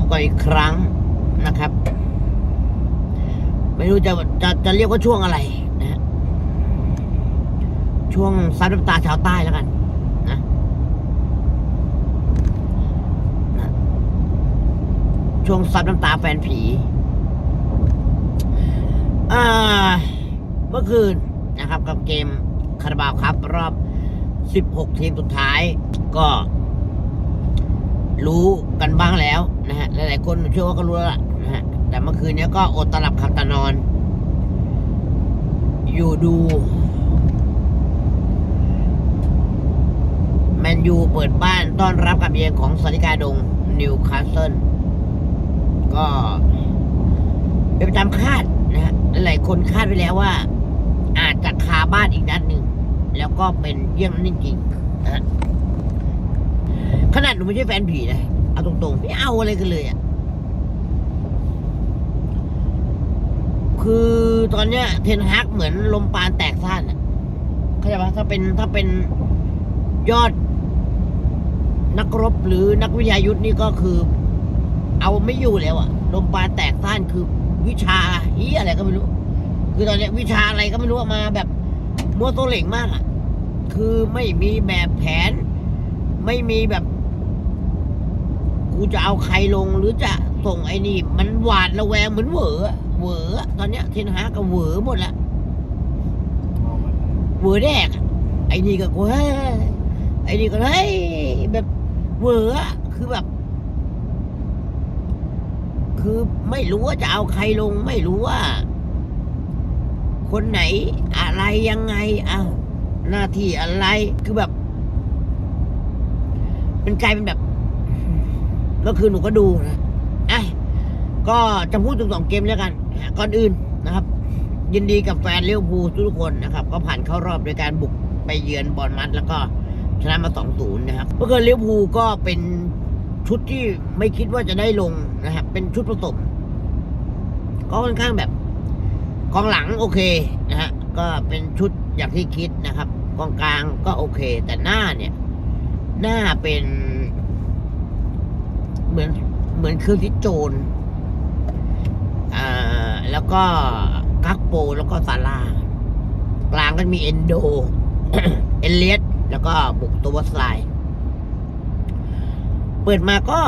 บกันอีกครั้งนะครับ ไม่รู้จะจะจะเรียกว่าช่วงอะไรนะช่วงซับน้ำตาชาวใต้แล้วกันนะนะช่วงซับน้ำตาแฟนผีเมื่อคืนนะครับ กับเกมคาราบาวครับ รอบ 16 ทีมสุดท้ายก็รู้กันบ้างแล้ว นะฮะหลายๆคนเชื่อว่าก็รู้แล้วล่ะนะฮะแต่เมื่อคืนนี้ก็อดตลับขับตานอน อยู่ดูแมนยูเปิดบ้านต้อนรับกับเยือนของสาริกาดงนิวคาสเซิลก็เป็นไปตามคาดนะฮะหลายคนคาดไว้แล้วว่า อาจจะคาบ้านอีกนัดหนึ่ง แล้วก็เป็นเยี่ยงนั้นจริงๆนะฮะขนาดหนูไม่ใช่แฟนผีนะ เอาตรงๆไม่เอาอะไรกันเลยอะคือตอนเนี้ยเทนฮากเหมือนลมปานแตกซ่านอะเข้าใจปะถ้าเป็นถ้าเป็นยอดนักรบหรือนักวิทยายุทธ์นี่ก็คือ เอาไม่อยู่แล้วอะลมปานแตกซ่านคือวิชาฮียอะไรก็ไม่รู้ คือตอนเนี้ยวิชาอะไรก็ไม่รู้มาแบบมัวตัวเหล่งมากอะคือไม่มีแบบแผน ไม่มีแบบ กูจะเอาใครลงหรือจะส่งไอ้นี่ มันหวาดระแวงเหมือนเหวอะเหวอะตอนเนี้ยเทนฮาก็เหวอหมดละเหวอแดกไอ้นี่ก็กูเฮ้ยไอ้นี่ก็เฮ้ยแบบเหวอะคือแบบ คือไม่รู้ว่าจะเอาใครลง ไม่รู้ว่า คนไหนอะไรยังไงอ้าวหน้าที่อะไรคือแบบ มันกลายเป็นแบบ ก็คือหนูก็ดูนะไอะก็จะพูดถึงสองเกมแล้วกัน ก่อนอื่นนะครับ ยินดีกับแฟนเลี้ยวภูทุกคนนะครับ ก็ผ่านเข้ารอบโดยการบุกไปเยือนบอลมัดแล้วก็ชนะมาสองศูนย์นะครับเมื่อคืนเลี้ยวภูก็เป็นชุดที่ไม่คิดว่าจะได้ลงนะครับ เป็นชุดผสมก็ค่อนข้างแบบกองหลังโอเคนะฮะก็เป็นชุดอย่างที่คิดนะครับกองกลางก็โอเค แต่หน้าเนี่ย หน้าเป็น เหมือนเหมือนเครื่องที่โจรอ่าแล้วก็กักโปแล้วก็ซาร่ากลางก็มีเอนโด เอเลียสแล้วก็บุกตัวสไลด์เปิดมาก็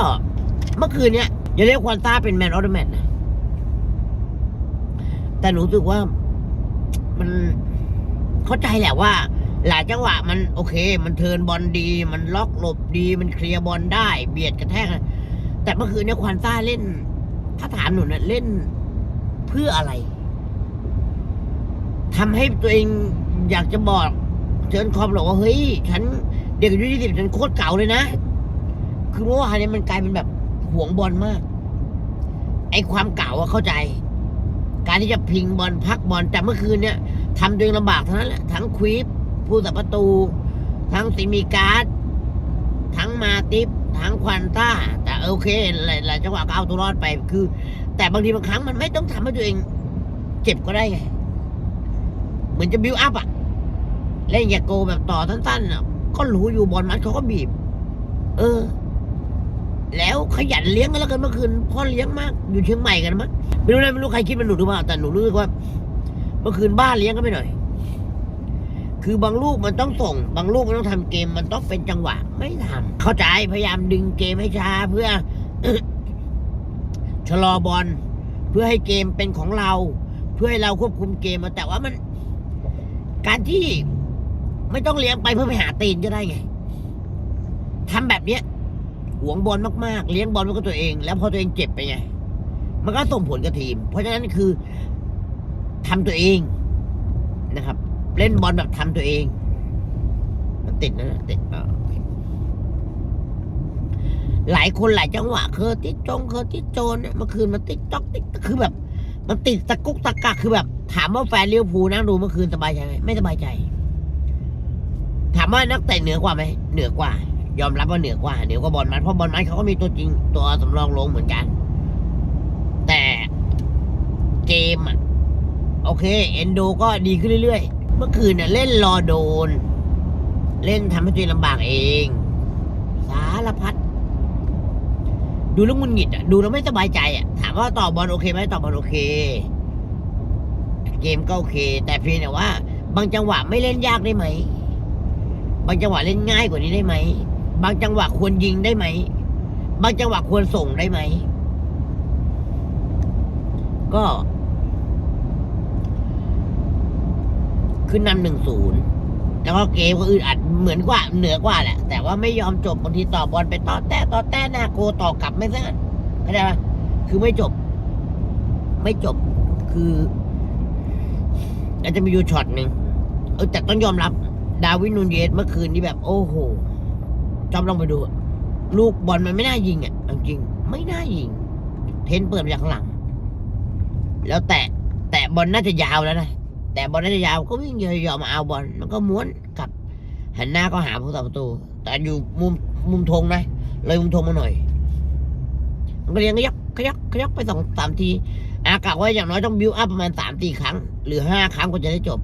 เมื่อคืนเนี้ยอย่าเรียกควอนต้าเป็นแมนออเดอะแมตนะแต่หนูรู้สึกว่ามันเข้าใจแหละว่า หลายจังหวะมันโอเค มันเทินบอลดี มันล็อกหลบดี มันเคลียร์บอลได้ เบียดกระแทกอะ แต่เมื่อคืนเนี่ยควานต้าเล่น ถ้าถามหนูเนี่ยเล่นเพื่ออะไรทำให้ตัวเองอยากจะบอกเชิญคอมบอกว่าเฮ้ย ฉันเด็กอายุยี่สิบฉันโคตรเก่าเลยนะ คือเมื่อวานเนี่ยมันกลายเป็นแบบห่วงบอลมาก ไอ้ความเก่าอะเข้าใจ การที่จะพิงบอลพักบอลแต่เมื่อคืนเนี่ยทำตัวเองลำบากทั้งนั้นแหละทั้งควีปผู้สับประตู ทั้งซิมีการ์ดทั้งมาติฟทั้งควันต้า โอเคหลายหลายจังหวะก็เอาตัวรอดไปคือ แต่บางทีบางครั้งมันไม่ต้องทำให้ตัวเอง เจ็บก็ได้ไงเหมือนจะบิวอัพอะเล่นอย่าโกแบบต่อสั้นๆอะก็รู้อยู่บอลมัดเขาก็บีบ เออ แล้วขยันเลี้ยงกันแล้วกันเมื่อคืนพ่อเลี้ยงมากอยู่เชียงใหม่กันมั้งไม่รู้นะไม่รู้ใครคิดเป็นหนูหรือเปล่าแต่หนูรู้สึกว่า เมื่อคืนบ้านเลี้ยงก็ไปหน่อย คือบางลูกมันต้องส่ง บางลูกมันต้องทำเกมมันต้องเป็นจังหวะ ไม่ทำเข้าใจพยายามดึงเกมให้ช้าเพื่อชะลอบอลเพื่อให้เกมเป็นของเรา เพื่อให้เราควบคุมเกมมาแต่ว่ามัน การที่ไม่ต้องเลี้ยงไปเพื่อไปหาตีนก็ได้ไงทำแบบเนี้ยหวงบอลมากๆ เลี้ยงบอลไว้กับตัวเอง แล้วพอตัวเองเจ็บไปไง มันก็ส่งผลกับทีม เพราะฉะนั้นคือทำตัวเองนะครับ เล่นบอลแบบทำตัวเอง มันติดนะติดหลายคนหลายจังหวะเคอติดจงเคอติดโจนเนี่ยเมื่อคืนมันติดจอกติดคือแบบ มันติดตะกุกตะกักคือแบบ ถามว่าแฟนเลี้ยวภูนั่งดูเมื่อคืนสบายใจไหมไม่สบายใจ ถามว่านักเตะเหนือกว่าไหมเหนือกว่า ยอมรับว่าเหนือกว่าเหนือกว่าบอลมัดเพราะบอลมัดเขาก็มีตัวจริง ตัวสำรองลงเหมือนกัน แต่เกมอะโอเค เอนโดก็ดีขึ้นเรื่อยๆ เมื่อคืนเนี่ยเล่นรอโดน เล่นทำให้ตัวเองลำบากเอง สารพัด ดูแล้วหงุนหงิดอะ ดูแล้วไม่สบายใจอะ ถามว่าต่อบอลโอเคไหมต่อบอลโอเค เกมก็โอเค แต่เพียงแต่ว่า บางจังหวะไม่เล่นยากได้ไหม บางจังหวะเล่นง่ายกว่านี้ได้ไหม บางจังหวะควรยิงได้ไหม บางจังหวะควรส่งได้ไหม ก็ ขึ้นนำหนึ่งศูนย์แล้วก็เกมก็อึดอัดเหมือนกว่าเหนือกว่าแหละ แต่ว่าไม่ยอมจบบางทีต่อบอลไปต่อแต้ต่อแต้หน้าโกต่อกลับไม่ซันเข้าใจปะคือไม่จบ ไม่จบคืออาจจะมีอยู่ช็อตหนึ่งเออแต่ต้องยอมรับ ดาวินนูนเยสเมื่อคืนนี้แบบ โอ้โหจอมลองไปดู ลูกบอลมันไม่น่ายิงอะจริง ไม่น่ายิง เทนเปิดมาจากข้างหลัง แล้วแตะแตะบอลน่าจะยาวแล้วนะ แต่บอลน่าจะยาวก็วิ่งยอมมาเอาบอลมันก็ม้วนกลับ หันหน้าก็หาผู้ต่อประตู แต่อยู่มุมมุมธงนะเลยมุมธงมาหน่อย มันก็เลี้ยงขยักขยักขยักไปสองสามทีอากาศว่าอย่างน้อยต้องบิวอัพประมาณสามสี่ครั้ง หรือห้าครั้งก็จะได้จบ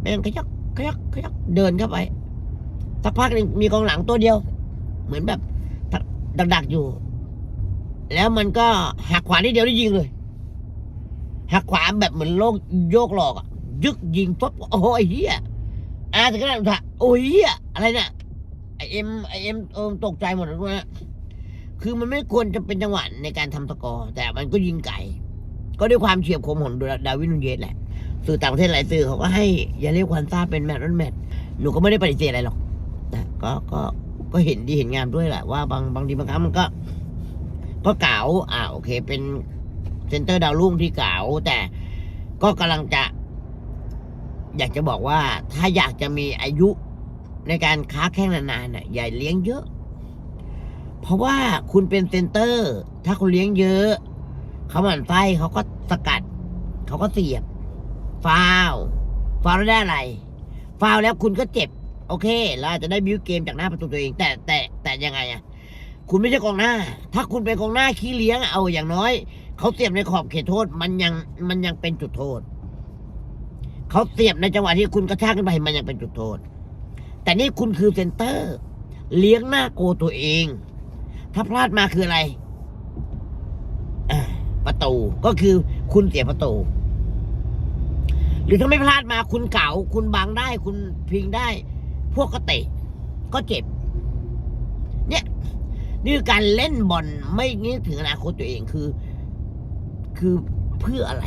แม่งขยักขยักขยักเดินเข้าไปสักพักหนึ่งมีกองหลังตัวเดียว เหมือนแบบดักๆอยู่ แล้วมันก็หักขวานิดเดียวได้ยิงเลยหักขวาแบบเหมือนโลกโยกหลอกอะ ยึกยิงปุ๊บโอ้ยเฮียอาถึงขนาดว่าโอ้ยเฮียอะไรเนี่ยไอเอ็มไอเอ็มเออตกใจหมดเลยนะคือมันไม่ควรจะเป็นจังหวะในการทำสกอร์แต่มันก็ยิงไก่ ก็ด้วยความเฉียบคมของดาวินนูนเยสแหละ สื่อต่างประเทศหลายสื่อเขาก็ให้อย่าเรียกควันซ่าเป็นแมตช์นั้นแมตช์หนูก็ไม่ได้ปฏิเสธอะไรหรอกนะก็ก็ก็เห็นดีเห็นงามด้วยแหละว่าบางบางทีบางครั้งมันก็ ก็เก๋าอ่าโอเค เป็นเซนเตอร์ดาวรุ่งที่เก๋าแต่ก็กำลังจะ อยากจะบอกว่าถ้าอยากจะมีอายุในการค้าแข่งนานๆน่ะอย่าเลี้ยงเยอะ เพราะว่าคุณเป็นเซนเตอร์ ถ้าคุณเลี้ยงเยอะเขาหมั่นไส้เขาก็สกัด เขาก็เสียบฟาวฟาวแล้วได้อะไรฟาวแล้วคุณก็เจ็บ โอเคเราจะได้บิวเกมจากหน้าประตูตัวเอง แต่แต่แต่ยังไงอะคุณไม่ใช่กองหน้า ถ้าคุณเป็นกองหน้าขี้เลี้ยงเอาอย่างน้อยเขาเสียบในขอบเขตโทษมันยังมันยังเป็นจุดโทษ เขาเสียบในจังหวะที่คุณกระชากขึ้นไปมันยังเป็นจุดโทษ แต่นี่คุณคือเซนเตอร์ เลี้ยงหน้าโกตัวเอง ถ้าพลาดมาคืออะไรประตูก็คือคุณเสียประตู หรือถ้าไม่พลาดมาคุณเก่า คุณบังได้ คุณพิงได้ พวกก็เตะ ก็เจ็บ เนี่ยนี่คือการเล่นบอลไม่นึกถึงอนาคตตัวเองคือ คือเพื่ออะไร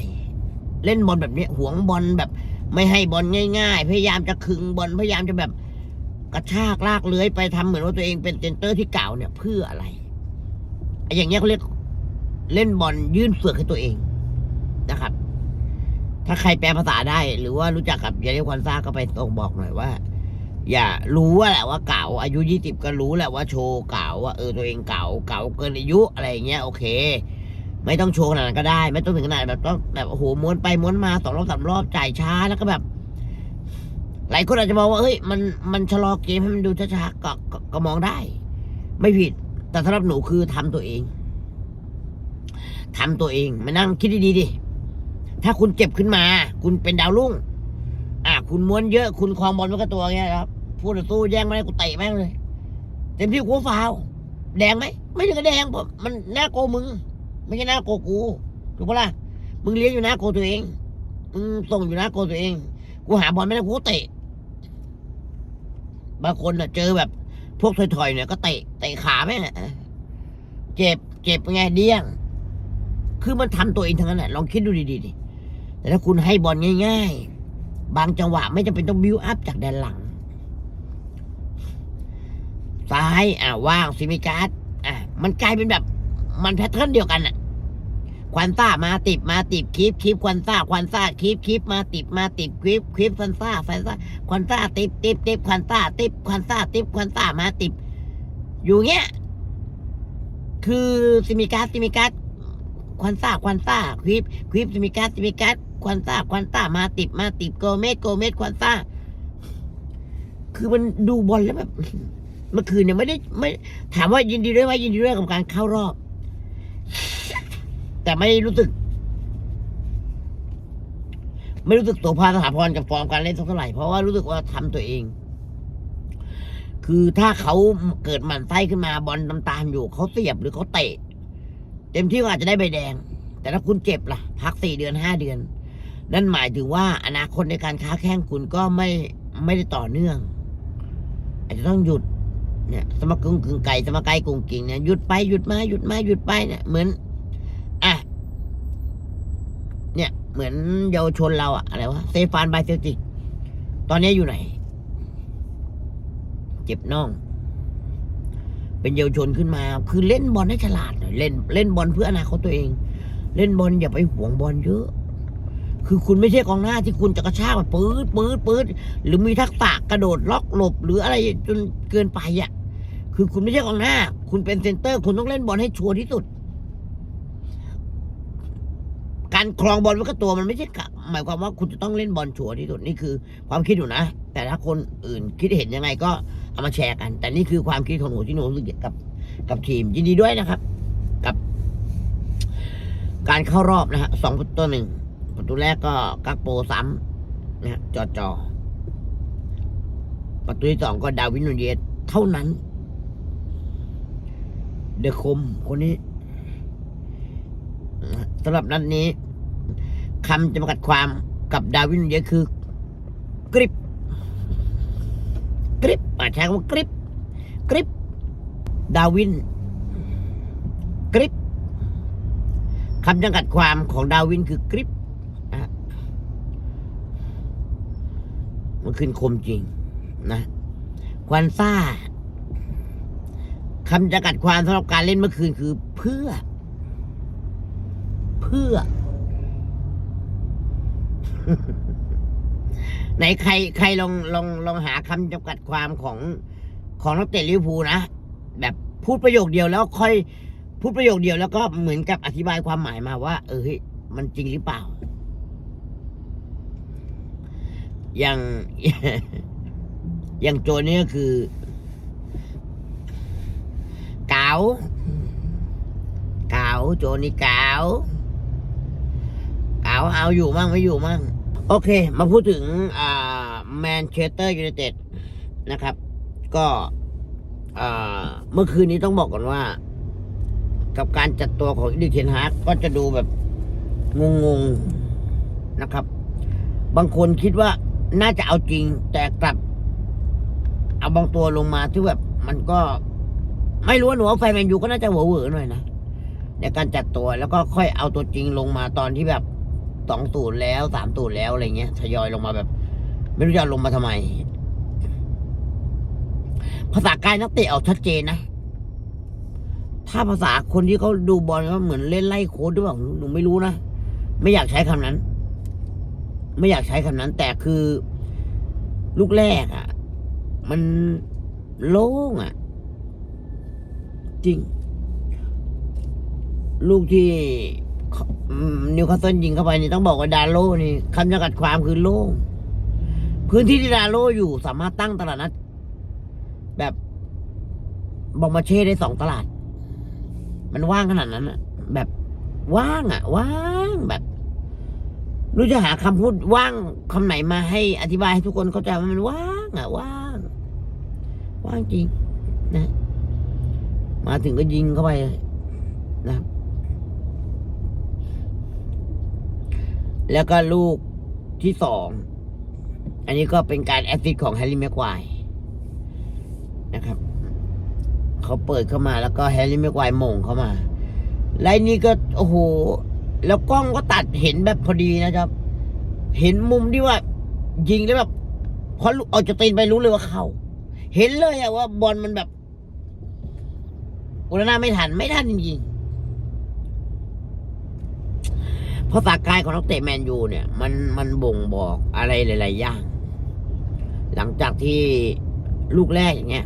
เล่นบอลแบบนี้หวงบอลแบบ ไม่ให้บอลง่าย ๆ พยายามจะคึงบอลพยายามจะแบบกระชากลากเลื้อยไปทำเหมือนว่าตัวเองเป็นเซนเตอร์ที่เก่าเนี่ยเพื่ออะไรไอ้อย่างเงี้ยเขาเรียกเล่นบอลยื่นเฟือกให้ตัวเองนะครับ ถ้าใครแปลภาษาได้ หรือว่ารู้จักกับยาเรียกควันซ่าก็ไปตรงบอกหน่อยว่า อย่ารู้ว่าแหละว่าเก่า อายุยี่สิบก็รู้แหละว่าโชว์เก่าว่าเออตัวเองเก่าเก่าเกินอายุอะไรอย่างเงี้ยโอเค ไม่ต้องโชว์ขนาดนั้นก็ได้ ไม่ต้องถึงขนาดแบบต้องแบบโอ้โหม้วนไปม้วนมาสองรอบสามรอบจ่ายช้าแล้วก็แบบ หลายคนอาจจะมองว่าเฮ้ยมันมันชะลอเกมให้มันดูช้าๆก็ก็ก็มองได้ ไม่ผิด แต่สำหรับหนูคือทำตัวเองทำตัวเองมานั่งคิดดีๆดิถ้าคุณเจ็บขึ้นมา คุณเป็นดาวรุ่ง อะคุณม้วนเยอะ คุณคลองบอลมันก็ตัวเงี้ยครับพูดต่อสู้แย่งไม่ได้กูเตะแม่งเลยเต็มที่กูฟาวแดงไหมไม่ถึงกับแดงเพราะมันหน้าโกมึง ไม่ใช่หน้าโกกูถูกปะล่ะมึงเลี้ยงอยู่หน้าโกตัวเองมึงส่งอยู่หน้าโกตัวเอง กูหาบอลไม่ได้กูเตะบางคนน่ะ เจอแบบ พวกถอยๆเนี่ยก็เตะเตะขาแม่งเจ็บเจ็บไงเดี้ยง คือมันทำตัวเองทั้งนั้นแหละลองคิดดูดีๆดิแต่ถ้าคุณให้บอลง่าย ๆ บางจังหวะไม่จำเป็นต้องบิวอัพจากแดนหลังซ้ายอ่าว่างซิมิการ์ดอะมันกลายเป็นแบบ มันแพทเทิร์นเดียวกันอะควันซ่ามาติดมาติดคลิปคลิปควันซ่าควันซ่าคลิปคลิปมาติดมาติดคลิปคลิปควันซ่าควันซ่าควันซ่าติดติดติดควันซ่าติดควันซ่าติดควันซ่ามาติดอยู่เงี้ย คือซิมิการ์ซิมิการ์ดควันซ่าควันซ่าคลิปคลิปซิมิการ์ซิมิการ์ดควันซ่าควันซ่ามาติดมาติดโกเมสโกเมสควันซ่าคือมันดูบอลแล้วแบบเมื่อคืนเนี่ยไม่ได้ไม่ถามว่ายินดีด้วยไหมยินดีด้วยกับการเข้ารอบ แต่ไม่รู้สึก ไม่รู้สึกโสภาสถาพรกับฟอร์มการเล่นสักเท่าไหร่เพราะว่ารู้สึกว่าทำตัวเอง คือถ้าเขาเกิดหมันไส้ขึ้นมาบอลตามๆอยู่เขาเสียบหรือเขาเตะ เต็มที่ก็อาจจะได้ใบแดง แต่ถ้าคุณเจ็บล่ะ พักสี่เดือนห้าเดือน นั่นหมายถึงว่าอนาคตในการค้าแข่งคุณก็ไม่ไม่ได้ต่อเนื่อง อาจจะต้องหยุด เนี่ยสมกึ่งกึ่งไก่สมกไก่กุ้งกิ่งเนี่ยหยุดไปหยุดมาหยุดมาหยุดไปเนี่ยเหมือนอะเนี่ย เหมือนเยาวชนเราอะอะไรวะเซฟานบายเซลติก ตอนนี้อยู่ไหน เจ็บน่อง เป็นเยาวชนขึ้นมา คือเล่นบอลให้ฉลาดหน่อยเล่น เล่นบอลเพื่ออนาคตตัวเอง เล่นบอลอย่าไปหวงบอลเยอะ คือคุณไม่ใช่กองหน้าที่คุณจะกระชากแบบปื๊ดปื๊ดปื๊ดหรือมีทักษะกระโดดล็อกหลบ หรืออะไรจนเกินไปอะ คือคุณไม่ใช่กองหน้า คุณเป็นเซนเตอร์ คุณต้องเล่นบอลให้ชัวร์ที่สุด การครองบอลไว้กับตัวมันไม่ใช่กะหมายความว่าคุณจะต้องเล่นบอลชัวร์ที่สุดนี่คือ ความคิดอยู่นะ แต่ถ้าคนอื่นคิดเห็นยังไงก็เอามาแชร์กัน แต่นี่คือความคิดของหนูที่หนูรู้สึกกับ กับทีมยินดีด้วยนะครับ กับ การเข้ารอบนะฮะสองประตูต่อหนึ่ง ประตูแรกก็กักโปซ้ำนะจอจอประตูที่สองก็ดาวินนูเยสเท่านั้น เดอะคมคนนี้สำหรับนัดนี้คำจำกัดความกับดาวินนูเยสคือกริปกริปอะใช้คำว่ากริปกริปดาวินกริปคำจำกัดความของดาวินคือกริปนะฮะ มันขึ้นคมจริงนะควันซ่าคำจำกัดความสำหรับการเล่นเมื่อคืนคือเพื่อ เพื่อ ไหนใคร ใครลองลองลองหาคำจำกัดความของของนักเตะลิเวอร์พูลนะแบบพูดประโยคเดียวแล้วค่อยพูดประโยคเดียวแล้วก็เหมือนกับอธิบายความหมายมาว่า เออเฮ้ยมันจริงหรือเปล่า อย่างอย่างโจนี่ก็คือ เกาเกาโจนี่เกาเกาเอาอยู่มั่งไม่อยู่มั่งโอเค มาพูดถึงแมนเชสเตอร์ยูไนเต็ดนะครับ ก็เมื่อคืนนี้ต้องบอกก่อนว่า กับการจัดตัวของอีดิเทนฮาร์กก็จะดูแบบงงๆนะครับ บางคนคิดว่า น่าจะเอาจริง แต่กลับ เอาบางตัวลงมาที่แบบ มันก็ ไม่รู้ว่าหนูว่าแฟนแมนยูก็น่าจะเหวอๆหน่อยนะในการจัดตัวแล้วก็ค่อยเอาตัวจริงลงมาตอนที่แบบสองตูนแล้วสามตูนแล้วอะไรเงี้ยทยอยลงมาแบบ ไม่รู้จะลงมาทำไม ภาษากายนักเตะออกชัดเจนนะถ้าภาษาคนที่เขาดูบอลก็เหมือนเล่นไล่โค้ดหรือเปล่าหนูไม่รู้นะ ไม่อยากใช้คำนั้น ไม่อยากใช้คำนั้น แต่คือ ลูกแรกอะ่ะ มันโล่งอะ่ะ จริง ลูกที่นิวคาสเซิลยิงเข้าไปนี่ต้องบอกว่าดาโลนี่คำจำกัดความคือโล่งพื้นที่ที่ดาโลอยู่สามารถตั้งตลาดนัด แบบบอมมาเช่ได้สองตลาด มันว่างขนาดนั้นอะแบบว่างอะว่างแบบ รู้จะหาคำพูดว่างคำไหนมาให้อธิบายให้ทุกคนเข้าใจว่ามันว่างอะว่าง ว่างจริงนะ มาถึงก็ยิงเข้าไปนะแล้วก็ลูกที่สอง อันนี้ก็เป็นการแอสซิสของแฮร์รี่แม็กควนะครับ เขาเปิดเข้ามาแล้วก็แฮร์รี่แม็กควมงเข้ามา ไลน์นี้ก็ โอ้โห แล้วกล้องก็ตัดเห็นแบบพอดีนะครับ เห็นมุมที่ว่า ยิงแล้วแบบพอเอาจะตีนไปรู้เลยว่าเข้า เห็นเลยอะว่าบอลมันแบบอุลนาไม่ทันไม่ทันจริงๆภาษากายของนักเตะแมนยูเนี่ย มันมันบ่งบอกอะไรหลายๆอย่าง หลังจากที่ลูกแรกอย่างเงี้ย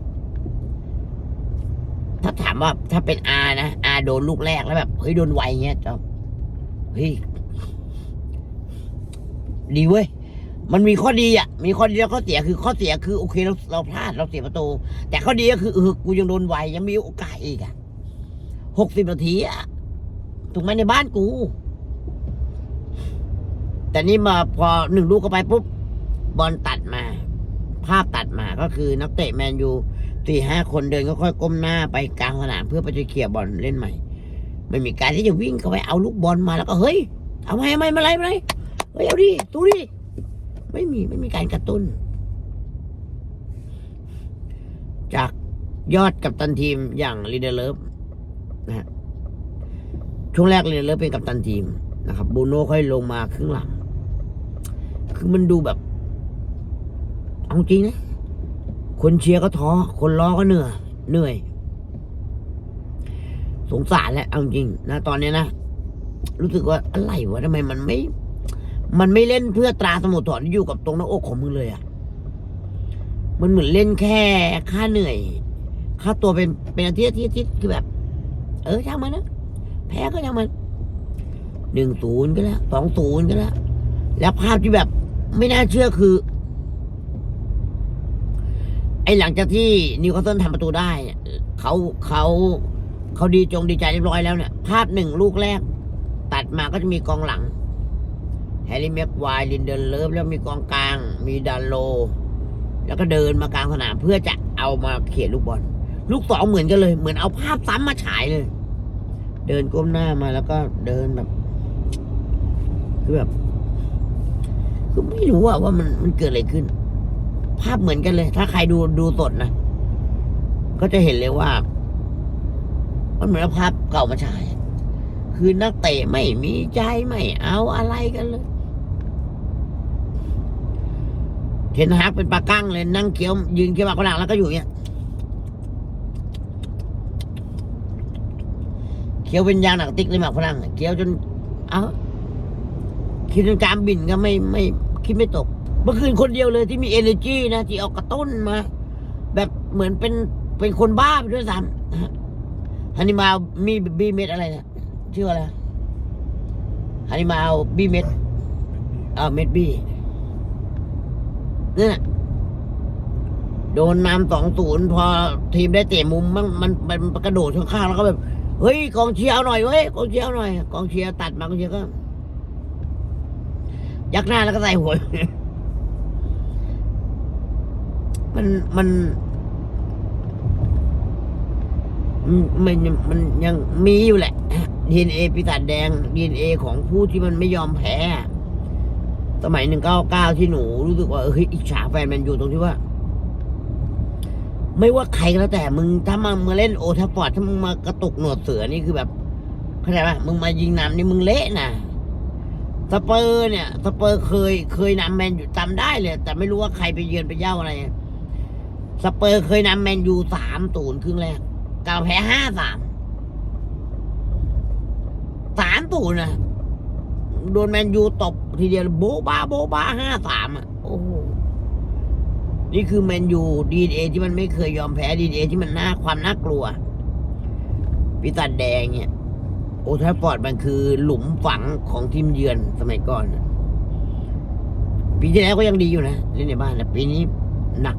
ถ้าถามว่าถ้าเป็นอานะอาโดนลูกแรกแล้วแบบเฮ้ยโดนไวเงี้ยจ๊อบ เฮ้ยดีเว้ย มันมีข้อดีอะ มีข้อดีแล้วข้อเสียคือข้อเสียคือโอเคเราเราพลาดเราเสียประตู แต่ข้อดีก็คือเออกูยังโดนไวยังมีโอกาสอีกอะหกสิบนาทีอะถูกไหมในบ้านกู แต่นี่มาพอหนึ่งลูกเข้าไปปุ๊บบอลตัดมา ภาพตัดมาก็คือนักเตะแมนยูสี่ห้าคนเดินก็ค่อยก้มหน้าไปกลางสนามเพื่อไปจะเคลียบอลเล่นใหม่ ไม่มีการที่จะวิ่งเข้าไปเอาลูกบอลมาแล้วก็เฮ้ยเอาไมเอาไมมาไรมาไรเฮ้ยเอาดิตูดิไม่มีไม่มีการกระตุ้น จากยอดกัปตันทีมอย่างลีเดอร์เลิฟนะฮะช่วงแรกลีเดอร์เลิฟเป็นกัปตันทีมนะครับบูโน่ค่อยลงมาครึ่งหลัง คือมันดูแบบ เอาจริงนะ คนเชียร์ก็ท้อ คนล้อก็เหนื่อยเหนื่อย สงสารแหละเอาจริงนะตอนเนี้ยนะรู้สึกว่าอะไรวะทำไมมันไม่ มันไม่เล่นเพื่อตราสมุทรที่อยู่กับตรงหน้าอกของมึงเลยอะ่ะมันเหมือนเล่นแค่ค่าเหนื่อย ค่าตัวเป็นเป็นอาทิตย์อาทิตย์อาทิตย์คือแบบ เออช่างมันนะแพ้ก็ช่างมันหนึ่งศูนย์ก็แล้วสองศูนย์ก็แล้ว แล้วภาพที่แบบ ไม่น่าเชื่อคือ ไอ้หลังจากที่นิวคาสเซิลทำประตูได้ เขาเขา เขาดีจงดีใจเรียบร้อยแล้วเนี่ย ภาพหนึ่งลูกแรก ตัดมาก็จะมีกองหลัง แฮร์รี่แม็กควายลินเดนเลิฟแล้วมีกองกลาง มีดันโล แล้วก็เดินมากลางสนามเพื่อจะเอามาเขียนลูกบอล ลูกสองเหมือนกันเลย เหมือนเอาภาพซ้ำมาฉายเลย เดินก้มหน้ามาแล้วก็เดินแบบคือแบบคือไม่รู้อะว่ามันมันเกิดอะไรขึ้น ภาพเหมือนกันเลย ถ้าใครดูดูสดนะ ก็จะเห็นเลยว่า มันเหมือนภาพเก่ามาฉาย คือนักเตะไม่มีใจไม่เอาอะไรกันเลยเทนฮากเป็นปลากั้งเลยนั่งเคี้ยวยืนเคี้ยวปากฝรั่งแล้วก็อยู่เงี้ยเคี้ยวเป็นยางหนักติ๊กเลยหมากฝรั่งเคี้ยวจน เอาคิดจนกามบินก็ไม่ไม่คิดไม่ตก เมื่อคืนคนเดียวเลยที่มี energy นะที่เอากระต้นมา แบบเหมือนเป็นเป็นคนบ้าไปด้วยซ้ำ ฮะฮันนี่มามีบีเม็ดอะไรนะชื่ออะไรฮันนี่มาบีเม็ดอ่าเม็ดบีเนี่ยโดนนำสองศูนย์พอทีมได้เตะมุมมันมันมันมันกระโดดข้างๆแล้วก็แบบเฮ้ยกองเชียร์เอาหน่อยเว้ยกองเชียร์เอาหน่อยกองเชียร์ตัดมากองเชียร์ก็ ยักหน้าแล้วก็ใส่หัวมันมัน มันมันยังมีอยู่แหละดีเอ็นเอปีศาจแดงดีเอ็นเอของผู้ที่มันไม่ยอมแพ้ สมัยหนึ่งเก้าเก้าที่หนูรู้สึกว่าเฮ้ยอิจฉาแฟนแมนอยู่ตรงที่ว่า ไม่ว่าใครก็แล้วแต่มึงถ้ามามาเล่นโอทัฟฟอร์ดถ้ามึงมากระตุกหนวดเสือนี่คือแบบเข้าใจป่ะมึงมายิงนำนี่มึงเละนะสเปอร์เนี่ยสเปอร์เคยเคยนำแมนอยู่จำได้เลย แต่ไม่รู้ว่าใครไปเยือนไปเย่าอะไรสเปอร์เคยนำแมนยูสามศูนย์ครึ่งแรก กาแพ้ห้าสามสามศูนย์นะโดนแมนยูตบทีเดียวโบบ้าโบบ้าห้าสามอะโอ้โหนี่คือแมนยูดีเอที่มันไม่เคยยอมแพ้ดีเอที่มันน่าความน่ากลัวปีศาจแดงเนี่ย โอทัฟฟอร์ดมันคือหลุมฝังของทีมเยือนสมัยก่อนปีที่แล้วก็ยังดีอยู่นะเล่นในบ้านแต่ปีนี้หนัก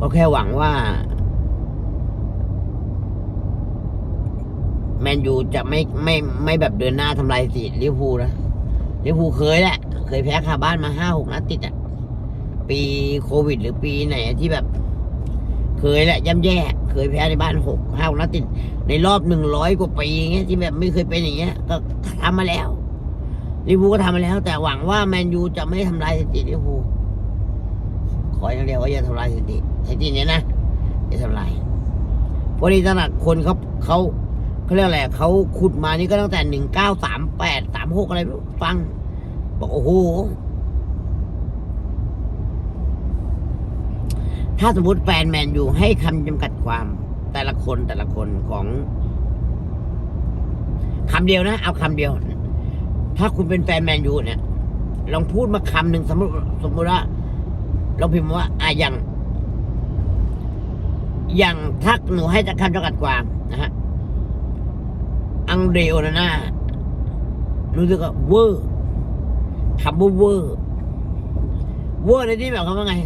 ก็แค่หวังว่า แมนยูจะไม่ไม่ไม่แบบเดินหน้าทำลายสถิติลิเวอร์พูลนะลิเวอร์พูลเคยแหละ เคยแพ้คาบ้านมาห้าหกนัดติดอะปีโควิด หรือปีไหนที่แบบ เคยแหละย่ำแย่ เคยแพ้ในบ้านหกห้านัดติด ในรอบหนึ่งร้อยกว่าปีเงี้ยที่แบบไม่เคยเป็นอย่างเงี้ย ก็ทำมาแล้วลิเวอร์พูลก็ทำมาแล้ว แต่หวังว่าแมนยูจะไม่ทำลายสถิติลิเวอร์พูลขออย่างเดียวว่าอย่าทำลายสถิติ สถิติเนี้ยนะอย่าทำลายเพราะนี่ตั้งแต่คนเขาเขาเขาเรียกอะไรเขาขุดมานี่ก็ตั้งแต่หนึ่งเก้าสามแปดสามหกอะไรรู้ฟัง บอกโอ้โหถ้าสมมติแฟนแมนอยู่ให้คำจำกัดความแต่ละคนแต่ละคนของคำเดียวนะ เอาคำเดียว ถ้าคุณเป็นแฟนแมนยูเนี่ย ลองพูดมาคำหนึ่งสมมติสมมติว่าลองพิมพ์ว่าอะอย่าง อย่างถ้าหนูให้คำจำกัดความนะฮะ อังเดโอนาน่ารู้สึกว่าเวอร์คำว่าเวอร์เวอร์ในที่แบบคำว่าไง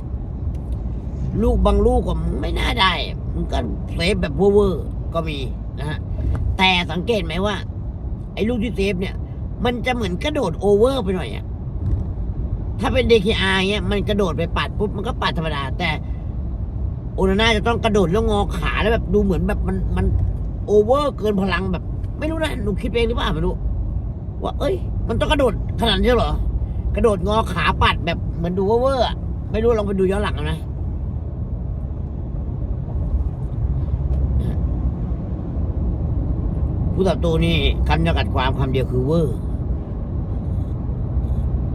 ลูกบางลูกก็ไม่น่าได้ มันก็เซฟแบบเวอร์ก็มีนะฮะ แต่สังเกตไหมว่า ไอ้ลูกที่เซฟเนี่ย มันจะเหมือนกระโดดโอเวอร์ไปหน่อยอะถ้าเป็น DKR เงี้ย มันกระโดดไปปัดปุ๊บ มันก็ปัดธรรมดา แต่ โอนาน่าจะต้องกระโดดแล้วงอขาแล้วแบบดูเหมือนแบบมันมันโอเวอร์เกินพลังแบบ ไม่รู้นะหนูคิดเองหรือเปล่าไม่รู้ว่าเอ้ย มันต้องกระโดดขนาดนี้เหรอ กระโดดงอขาปัดแบบเหมือนดูเวอร์ไม่รู้ลองไปดูย้อนหลังเอานะผู้ตัดตัวนี่คำจำกัดความคำเดียวคือเวอร์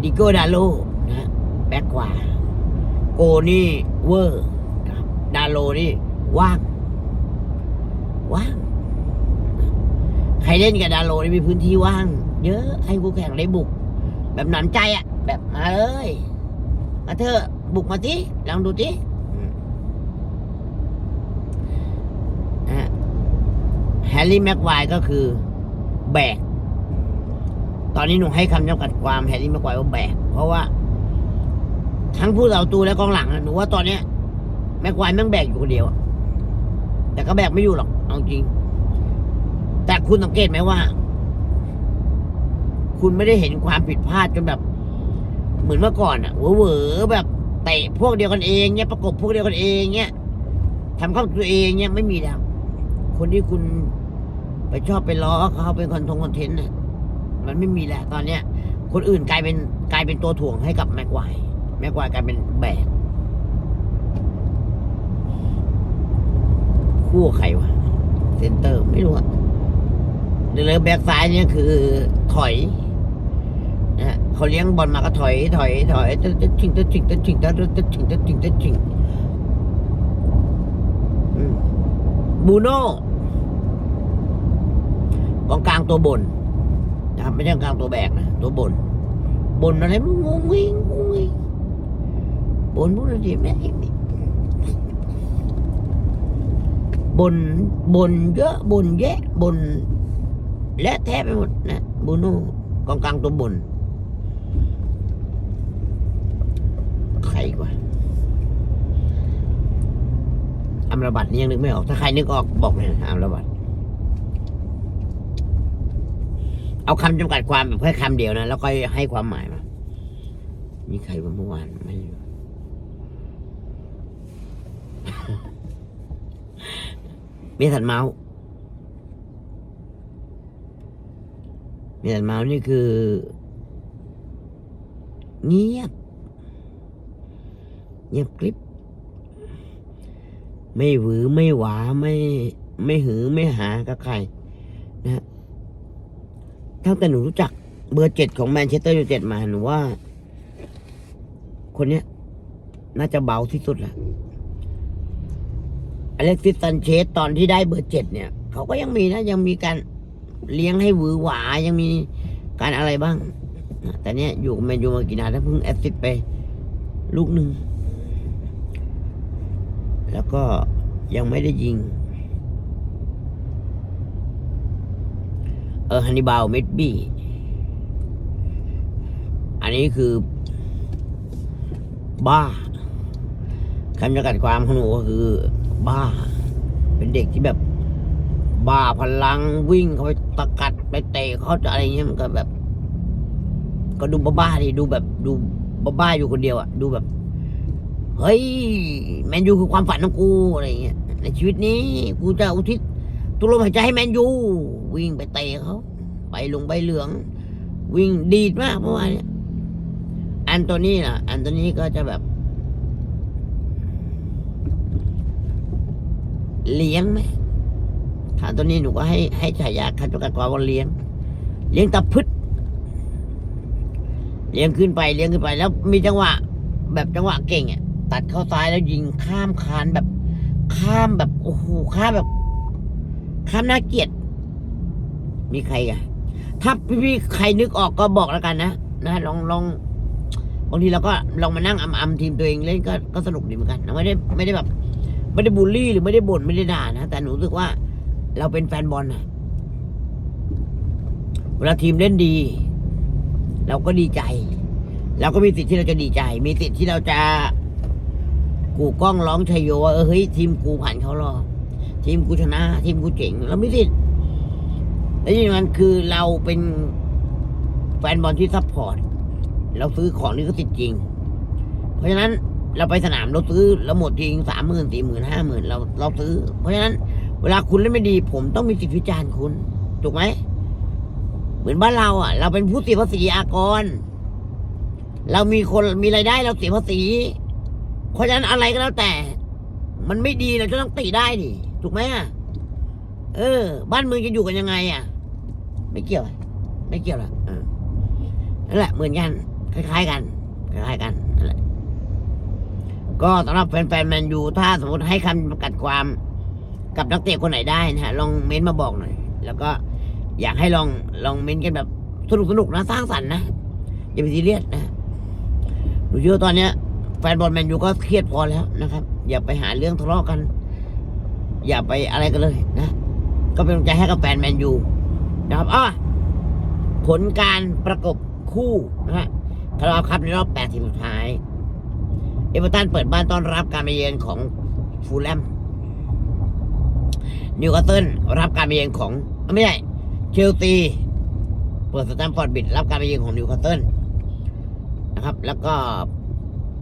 ดิโก้ดาโลนะแบ็กขวาโกนี่เวอร์ ดาโลนี่ว่างว่างใครเล่นกับดาโลนี่มีพื้นที่ว่าง เยอะให้คู่แข่งได้บุก แบบหนำใจอะแบบมาเลยมาเถอะบุกมาทีลองดูทีแฮร์รี่แม็กไวร์ก็คือแบก ตอนนี้หนูให้คำจำกัดความแฮร์รี่แม็กไวร์ว่าแบก เพราะว่า ทั้งผู้ต่อตูและกองหลังอะหนูว่าตอนเนี้ย แม็กวร์แม่งแบกอยู่คนเดียวแต่ก็แบกไม่อยู่หรอกเอาจริง แต่คุณสังเกตไหมว่า คุณไม่ได้เห็นความผิดพลาดจนแบบ เหมือนเมื่อก่อนอะเหวอแบบเตะพวกเดียวกันเองเนี่ยประกบพวกเดียวกันเองเนี่ยทำเข้าตัวเองเนี่ยไม่มีแล้วคนที่คุณไปชอบไปล้อเขาเป็นคอนทงคอนเทนต์น่ะมันไม่มีแล้วตอนเนี้ย คนอื่นกลายเป็นกลายเป็นตัวถ่วงให้กับแม็กวร์แม็กวร์กลายเป็นแบก คู่กับใครวะเซนเตอร์ไม่รู้อะเรือแบ็กซ้ายเนี่ยคือถอยนะฮะเขาเลี้ยงบอลมาก็ถอย ถอย ถอยตัดชิงตึ๊ดชิงตึ๊ดชิงตึ๊ดตัดชิงตึ๊ดชิงตึ๊ดชิงบูโน่กองกลางตัวบนนะครับไม่ใช่กองกลางตัวแบกนะตัวบน บนอะไรมันงงงิงงงงิงบนพวกนี้แม่ง บนบนเยอะบนแยะบน และแทบไปหมดนะบูโน่กองกลางตัวบน ใครกว่าอัมรบัตนี่ยังนึกไม่ออก ถ้าใครนึกออกบอกเลยอัมรบัตเอาคำจำกัดความแบบแค่คำเดียวนะ แล้วก็ให้ความหมายมา มีใครว่าเมื่อวานไม่รู้ เมียสันเมาส์เมียสันเมาส์นี่คือ เงียบ เงียบกริบ ไม่หวือไม่หวาไม่ไม่หือไม่หากับใครนะฮะตั้งแต่หนูรู้จักเบอร์เจ็ดของแมนเชสเตอร์ยูไนเต็ดมาหนูว่า คนเนี้ย น่าจะเบาที่สุดละ อเล็กซิสซันเชสตอนที่ได้เบอร์เจ็ดเนี่ย เขาก็ยังมีนะ ยังมีการเลี้ยงให้หวือหวา ยังมีการอะไรบ้าง แต่เนี้ยอยู่กับแมนยูมากี่นาทีแล้วเพิ่งแอสซิสไป ลูกหนึ่ง แล้วก็ยังไม่ได้ยิง เออฮันนิบาลเมดบี้ อันนี้คือ บ้าคำจำกัดความของหนูก็คือ บ้า เป็นเด็กที่แบบ บ้าพลังวิ่งเขาไปตะกัดไปเตะเขาจะอะไรเงี้ยมันก็แบบ ก็ดูบ้าๆดิดูแบบดูบ้าๆอยู่คนเดียวอะดูแบบ เฮ้ยแมนยูคือความฝันของกูอะไรเงี้ยในชีวิตนี้กูจะอุทิศทุลมหายใจให้แมนยูวิ่งไปเตะเขาไปลงใบเหลือง วิ่งดีดมากเมื่อวานเนี่ยแอนโทนีล่ะแอนโทนีก็จะแบบ เลี้ยงไหมถามตัวนี้หนูก็ให้ให้ฉายาคันจำกัดควาว่าเลี้ยง เลี้ยงตะพึดเลี้ยงขึ้นไปเลี้ยงขึ้นไป แล้วมีจังหวะ แบบจังหวะเก่งอะตัดเข้าซ้ายแล้วยิงข้ามคานแบบ ข้ามแบบโอ้โหข้ามแบบ ข้ามน่าเกียดมีใครอะถ้าพี่ๆใครนึกออกก็บอกแล้วกันนะนะลองลองบางทีเราก็ลองมานั่งอำๆทีมตัวเองเล่นก็ก็สนุกดีเหมือนกันนะไม่ได้ไม่ได้แบบ ไม่ได้บูลลี่หรือไม่ได้บ่นไม่ได้ด่านะแต่หนูรู้สึกว่า เราเป็นแฟนบอลนะเวลาทีมเล่นดี เราก็ดีใจ เราก็มีสิทธิ์ที่เราจะดีใจ มีสิทธิ์ที่เราจะกูกล้องร้องชัยโยว่าเออเฮ้ยทีมกูผ่านเขารอทีมกูชนะ ทีมกูเจ๋งเราไม่สิทธิ์และที่สำคัญคือเราเป็นแฟนบอลที่ซัพพอร์ตเราซื้อของนี่ก็ติดจริง เพราะฉะนั้น เราไปสนามเราซื้อเราหมดจริงสามหมื่นสี่หมื่นห้าหมื่นเราเราซื้อ เพราะฉะนั้น เวลาคุณเล่นไม่ดี ผมต้องมีสิทธิวิจารณ์คุณถูกไหมเหมือนบ้านเราอะ เราเป็นผู้เสียภาษีอากร เรามีคนมีรายได้เราเสียภาษี เพราะฉะนั้นอะไรก็แล้วแต่ มันไม่ดีเราจะต้องติได้ดิถูกไหมอะเออ บ้านเมืองจะอยู่กันยังไง อะ ไม่เกี่ยว ไม่เกี่ยวหรอกเออนั่นแหละเหมือนกัน คล้ายๆกัน คล้ายๆกัน ก็สำหรับแฟนๆแมนยูถ้าสมมติให้คำจำกัดความกับนักเตะคนไหนได้นะฮะลองเม้นต์มาบอกหน่อย แล้วก็อยากให้ลองลองเม้นต์กันแบบสนุกสนุกนะสร้างสรรค์นะอย่าไปซีเรียสนะหนูเชื่อว่าตอนเนี้ยแฟนบอลแมนยูก็เครียดพอแล้วนะครับ อย่าไปหาเรื่องทะเลาะกัน อย่าไปอะไรกันเลยนะ ก็เป็นกำลังใจให้กับแฟนแมนยูนะครับอ้อผลการประกบคู่นะฮะคาราบาวครับในรอบแปดทีมสุดท้าย เอเวอร์ตันเปิดบ้านต้อนรับการมาเยือนของฟูลแลมนิวคาสเซิลรับการมาเยือนของอไม่ใช่เชลซีเปิดสแตมฟอร์ดบิดรับการมาเยือนของนิวคาสเซิลนะครับ แล้วก็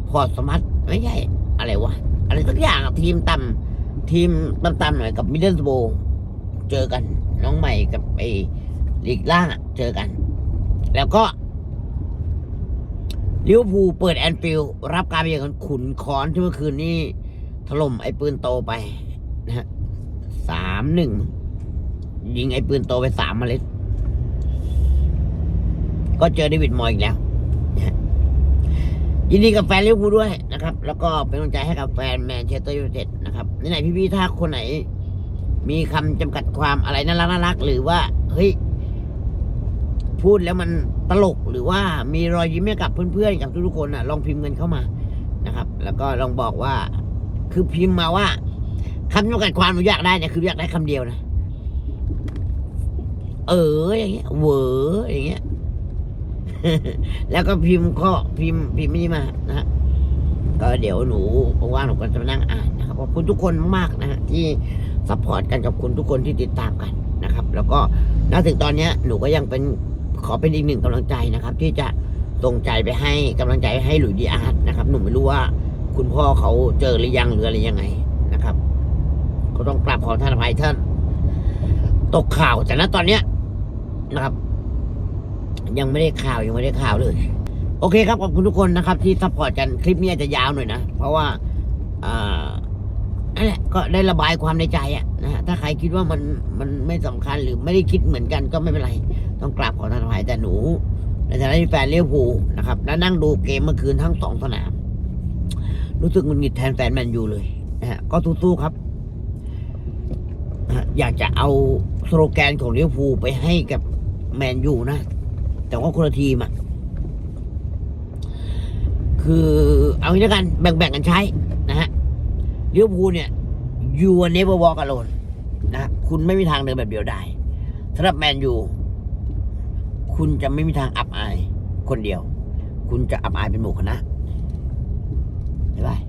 พอร์ตสมัตไม่ใช่อะไรวะอะไรสักอย่างทีมต่ำทีมต่ำๆหน่อยกับมิดเดิลสโบเจอกันน้องใหม่กับไอ้ลีกล่างเจอกัน แล้วก็ ลิเวอร์พูลเปิดแอนฟิลด์รับการไปเยือนของขุนคอนที่เมื่อคืนนี้ถล่มไอ้ปืนโตไปนะฮะสามหนึ่งยิงไอ้ปืนโตไปสามเมล็ด ก็เจอเดวิดมอยอีกแล้วยินดีกับแฟนลิเวอร์พูลด้วยนะครับ แล้วก็เป็นกำลังใจให้กับแฟนแมนเชสเตอร์ยูไนเต็ดนะครับไหนๆพี่ๆถ้าคนไหน มีคำจำกัดความอะไรน่ารักน่ารักหรือว่า เฮ้ย พูดแล้วมัน ลกหรือว่ามีรอยยิ้มให้กับเพื่อนๆกับทุกๆคนอะลองพิมพ์เงินเข้ามานะครับ แล้วก็ลองบอกว่า คือพิมพ์มาว่าคำจำกัดความหนูอยากได้เนี่ยคืออยากได้คำเดียวนะเอออย่างเงี้ยเวออย่างเงี้ย แล้วก็พิมพ์ข้อพิมพ์พิมพ์นี่มานะฮะก็เดี๋ยวหนูว่างหนูก็จะนั่งอ่านนะครับขอบคุณทุกคนมากนะฮะที่ซัพพอร์ตกันกับคุณทุกคนที่ติดตามกันนะครับ แล้วก็ณถึงตอนเนี้ยหนูก็ยังเป็น ขอเป็นอีกหนึ่งกำลังใจนะครับ ที่จะส่งใจไปให้กำลังใจให้หลุยดีอาร์ตนะครับ หนูไม่รู้ว่าคุณพ่อเขาเจอหรือยังหรืออะไรยังไงนะครับก็ต้องกราบขอท่านอภัยท่าน ตกข่าวแต่ณตอนเนี้ยนะครับ ยังไม่ได้ข่าวยังไม่ได้ข่าวเลย โอเคครับขอบคุณทุกคนนะครับ ที่ซัพพอร์ตกันคลิปนี้อาจจะยาวหน่อยนะ เพราะว่าอ่านั่นแหละก็ได้ระบายความในใจอะนะฮะถ้าใครคิดว่ามันมันไม่สำคัญหรือไม่ได้คิดเหมือนกันก็ไม่เป็นไร ต้องกราบขอทานภัยแต่หนู ในฐานะที่แฟนเลี้ยวภูนะครับ แล้วนั่งดูเกมเมื่อคืนทั้งสองสนาม รู้สึกหงุดหงิดแทนแฟนแมนยูเลยนะฮะก็สู้ๆครับ อยากจะเอาสโลแกนของเลี้ยวภูไปให้กับแมนยูนะ แต่ว่าคนละทีมอะคือเอางี้แล้วกันแบ่งๆกันใช้นะฮะเลี้ยวภูเนี่ย you will never walk alone นะคุณไม่มีทางเดินแบบเดียวได้สำหรับแมนยู คุณจะไม่มีทางอับอาย คนเดียว คุณจะอับอายเป็นหมู่คณะบ๊ายบาย